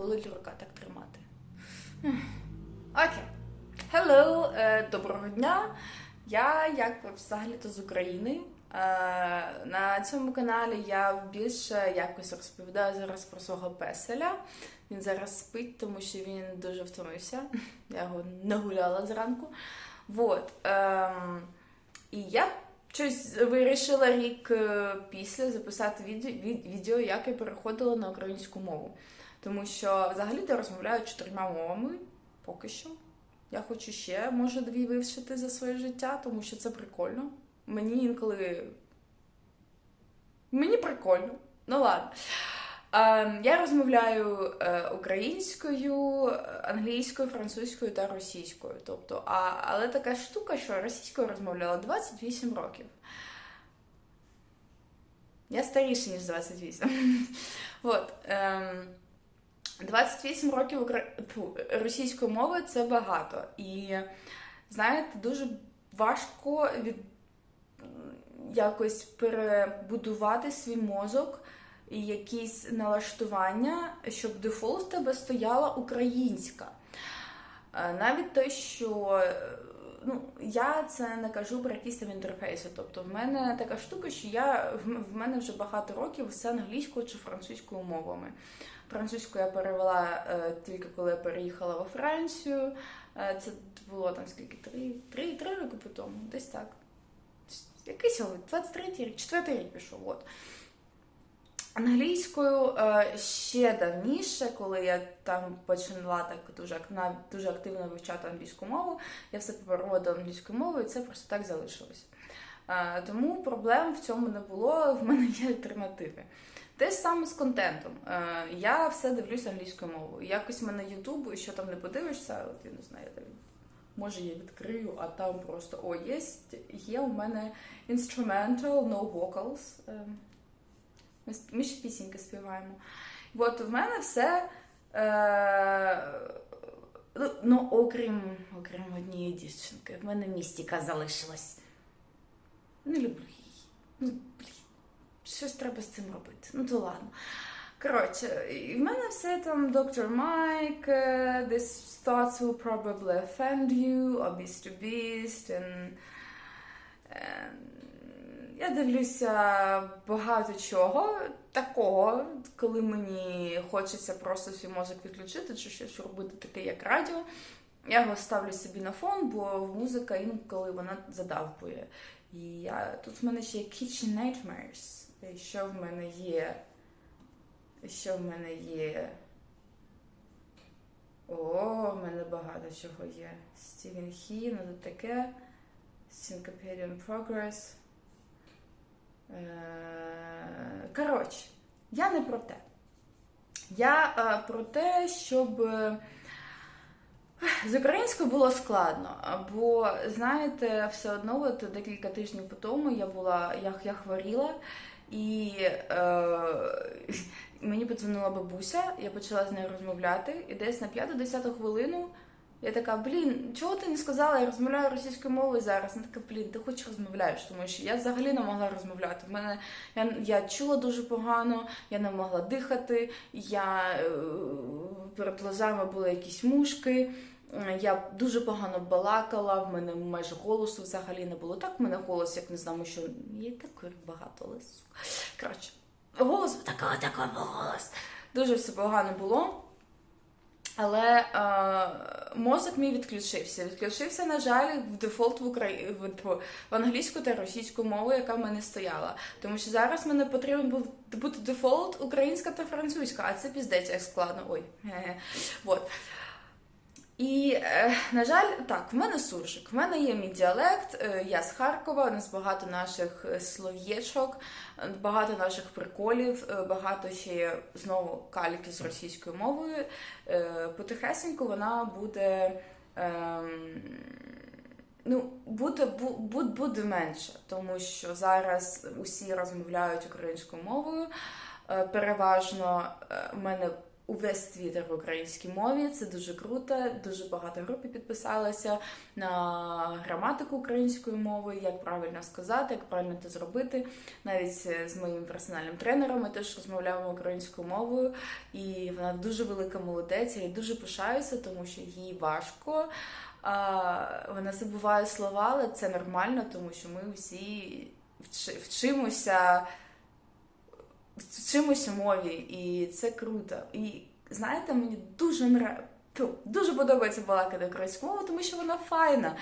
болить рука так тримати. Окей. Hello, е, доброго дня. Я як взагалі-то з України. Е, на цьому каналі я більше якось розповідаю зараз про свого песеля. Він зараз спить, тому що він дуже втомився. Я його нагуляла зранку. Вот. Ем, і я щось вирішила рік е, після записати відео, відео, як я переходила на українську мову. Тому що взагалі я розмовляю чотирма мовами поки що. Я хочу ще, може, дві вивчити за своє життя, тому що це прикольно. Мені інколи. Мені прикольно. Ну ладно. Я розмовляю е, українською, англійською, французькою та російською. Тобто, а, але така штука, що російською розмовляла 28 років. Я старіша, ніж 28. От, ем, 28 років укра... російської мови це багато. І знаєте, дуже важко від... якось перебудувати свій мозок і якісь налаштування, щоб дефолт в тебе стояла українська. Е, Навіть те, що е, ну, я це не кажу там інтерфейси. Тобто, в мене така штука, що я в мене вже багато років все англійською чи французькою мовами. Французьку я перевела е, тільки коли я переїхала во Францію. Е, це було там скільки три, три, три роки по тому, десь так. Якийсь 23 рік, четвертий рік пішов. От. Англійською е, ще давніше, коли я там почала так дуже, дуже активно вивчати англійську мову, я все переводила англійською мовою, і це просто так залишилось. Е, тому проблем в цьому не було, в мене є альтернативи. Те ж саме з контентом. Е, я все дивлюся англійською мовою. Якось в мене Ютуб, і що там не подивишся, от я не знаю, я може я відкрию, а там просто о, є, є у мене instrumental, no vocals. Ми, ми ще пісеньки співаємо. От в мене все. Е, ну, ну, окрім, окрім однієї дівчинки, в мене містіка залишилась. Не люблю її. Ну, блін, щось треба з цим робити. Ну, то ладно. Коротше, і в мене все там Dr. Mike, е, this thoughts will probably offend you, or Beast to Beast, and, and я дивлюся багато чого такого, коли мені хочеться просто свій мозок відключити чи щось робити таке, як радіо. Я його ставлю собі на фон, бо музика інколи вона задавбує. І я, тут в мене ще є Kitchen Nightmares. І що в мене є? І Що в мене є? О, в мене багато чого є. Стівен Хі, ну тут таке. Syncopadian Progress. Е, Коротше, я не про те. Я е, про те, щоб е, з українською було складно. Бо, знаєте, все одно от декілька тижнів по тому я була, я, я хворіла, і е, мені подзвонила бабуся, я почала з нею розмовляти, і десь на 5-10 хвилину я така, блін, чого ти не сказала? Я розмовляю російською мовою зараз. Вона така, блін, ти хоч розмовляєш, тому що я взагалі не могла розмовляти. В мене я, я чула дуже погано, я не могла дихати, я е, перед глазами були якісь мушки. Я дуже погано балакала, в мене майже голосу взагалі не було. Так, в мене голос, як не знаю, що я так багато, але сука. Коротше, голос такого, такого голос. Дуже все погано було. Але е, мозок мій відключився. Відключився, на жаль, в дефолт в Украї... в, в англійську та російську мову, яка в мене стояла. Тому що зараз мене потрібен був бути дефолт українська та французька, а це піздець як складно. Ой. Е-е. Вот. І, е, на жаль, так, в мене суржик. В мене є мій діалект, е, я з Харкова, у нас багато наших е, слов'єчок, е, багато наших приколів, е, багато ще знову кальки з російською мовою. Е, Потихесенько вона буде. ем, Ну, буде, бу- бу- буде менше, тому що зараз усі розмовляють українською мовою. Е, Переважно е, в мене увесь твіттер в українській мові. Це дуже круто. Дуже багато групи підписалося на граматику української мови, як правильно сказати, як правильно це зробити. Навіть з моїм персональним тренером ми теж розмовляємо українською мовою, і вона дуже велика молодець. Я дуже пишаюся, тому що їй важко. Вона забуває слова, але це нормально, тому що ми всі вчимося вчимося мові, і це круто. І знаєте, мені дуже нрав... дуже подобається балакати українську мову, тому що вона файна.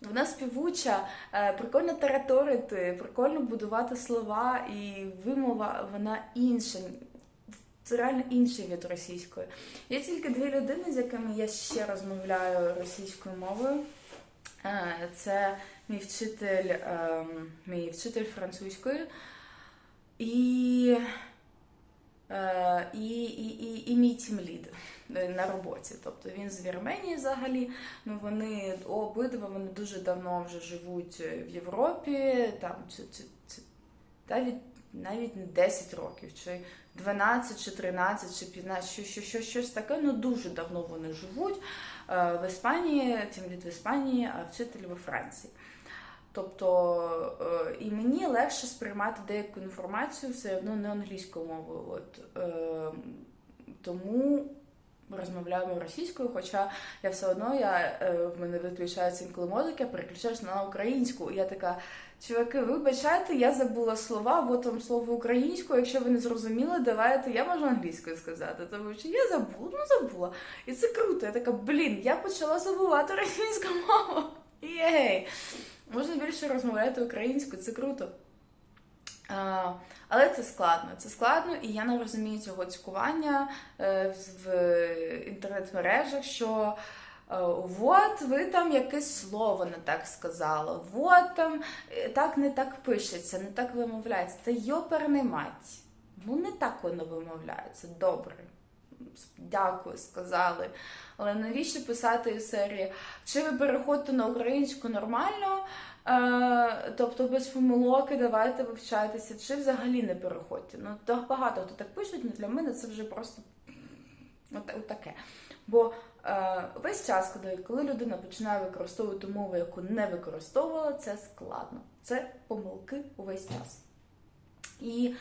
Вона співуча, е, прикольно територити, прикольно будувати слова, і вимова вона інша. Це реально інший від російської. Є тільки дві людини, з якими я ще розмовляю російською мовою. Е, це мій вчитель, ем, мій вчитель французької і е, і, і, і, і мій тімлід на роботі. Тобто він з Вірменії взагалі. Ну вони обидва вони дуже давно вже живуть в Європі, там чи, чи, чи навіть навіть не 10 років, чи 12, чи 13, чи 15, що, що, що, щось таке. Ну дуже давно вони живуть е, в Іспанії, тімлід в Іспанії, а вчитель во Франції. Тобто е, і мені легше сприймати деяку інформацію все одно не англійською мовою. От, е, Тому розмовляємо російською, хоча я все одно я, е, в мене виключається інколи мозок, я переключаюсь на українську. І я така, чуваки, вибачайте, я забула слова, от вам слово українською. Якщо ви не зрозуміли, давайте я можу англійською сказати. Тому що я забула, ну забула. І це круто. Я така, блін, я почала забувати російську мову. Єй! Можна більше розмовляти українською, це круто. А, але це складно. Це складно, і я не розумію цього цькування е, в інтернет-мережах, що е, от ви там якесь слово не так сказали, от там е, так не так пишеться, не так вимовляється. Та йоперний мать. Ну, не так воно вимовляється. Добре. Дякую, сказали. Але навіщо писати серії? Чи ви переходите на українську нормально? Е, тобто без помилок давайте вивчайтеся, чи взагалі не переходьте. Ну, багато хто так пишуть, але для мене це вже просто от, таке. Бо е, весь час, коли людина починає використовувати мову, яку не використовувала, це складно. Це помилки увесь час. І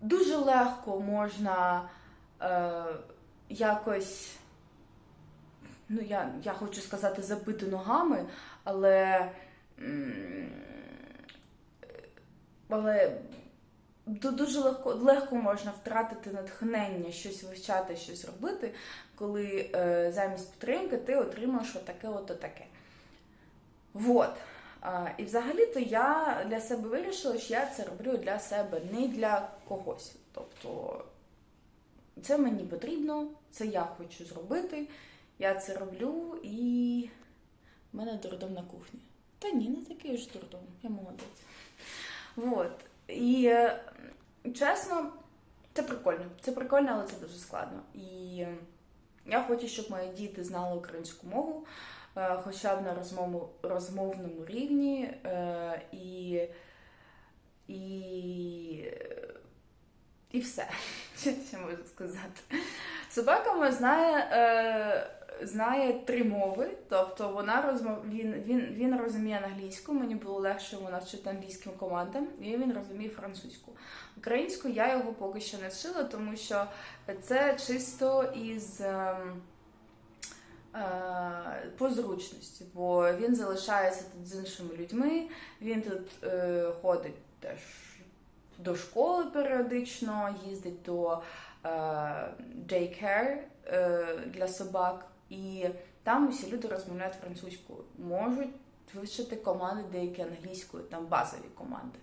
дуже легко можна е, якось, ну, я, я хочу сказати, забити ногами, але. Але дуже легко легко можна втратити натхнення, щось вивчати, щось робити, коли е, замість підтримки ти отримаєш отаке от таке. Вот. А, і взагалі-то я для себе вирішила, що я це роблю для себе, не для когось. Тобто це мені потрібно, це я хочу зробити, я це роблю і в мене дурдом на кухні. Та ні, не такий ж дурдом, я молодець. Вот. І е, чесно, це прикольно. Це прикольно, але це дуже складно. І е, я хочу, щоб мої діти знали українську мову, е, хоча б на розмову, розмовному рівні. І і, і все, що можу сказати. Собака моя знає знає три мови, тобто вона розмов... він, він, він розуміє англійську, мені було легше йому навчити англійським командам, і він розуміє французьку. Українську я його поки що не вчила, тому що це чисто із. Ем, е, по зручності, бо він залишається тут з іншими людьми, він тут е, ходить теж до школи періодично, їздить до е, daycare е, для собак. І там усі люди розмовляють французькою, можуть вивчити команди деякі англійською, там базові команди.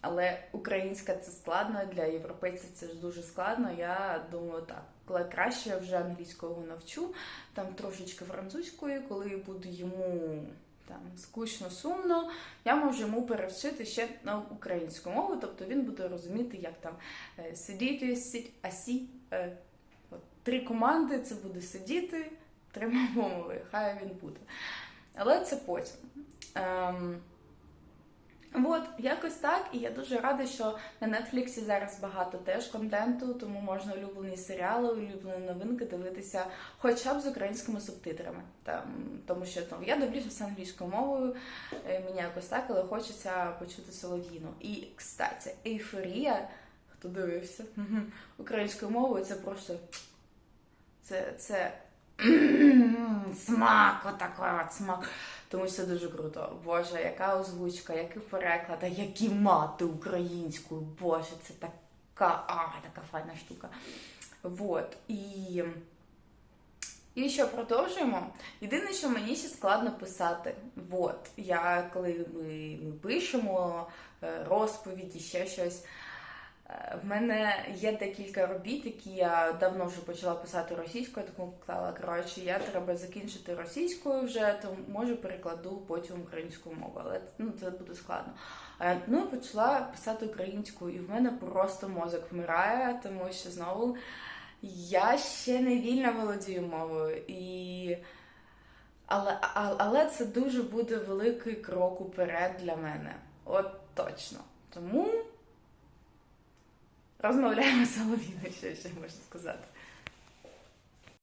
Але українська це складно, для європейців це ж дуже складно. Я думаю, так, коли краще я вже англійською навчу, там трошечки французькою, коли буде йому там скучно, сумно, я можу йому перевчити ще на українську мову, тобто він буде розуміти, як там е, сидіти, сіть, асі. Е, три команди це буде сидіти трьома мови, хай він буде. Але це потім. Ем, От, якось так, і я дуже рада, що на Нетфліксі зараз багато теж контенту, тому можна улюблені серіали, улюблені новинки дивитися хоча б з українськими субтитрами. Там, тому що ну, я дивлюся все англійською мовою, е, мені якось так, але хочеться почути солов'їну. І, кстати, ейфорія, хто дивився українською мовою, це просто це, це смак, отакий от смак. Тому що дуже круто. Боже, яка озвучка, який переклад, а які мати українською. Боже, це така, а, така файна штука. Вот. І, і що продовжуємо? Єдине, що мені ще складно писати. Вот. Я коли ми, ми пишемо е, розповіді, ще щось. Е, В мене є декілька робіт, які я давно вже почала писати російською, тому казала, коротше, я треба закінчити російською вже, то може перекладу потім українською мовою, але ну, це буде складно. Е, Ну і почала писати українською, і в мене просто мозок вмирає, тому що знову я ще не вільно володію мовою. І... Але, але це дуже буде великий крок уперед для мене. От точно. Тому розмовляємо з що ще можна сказати.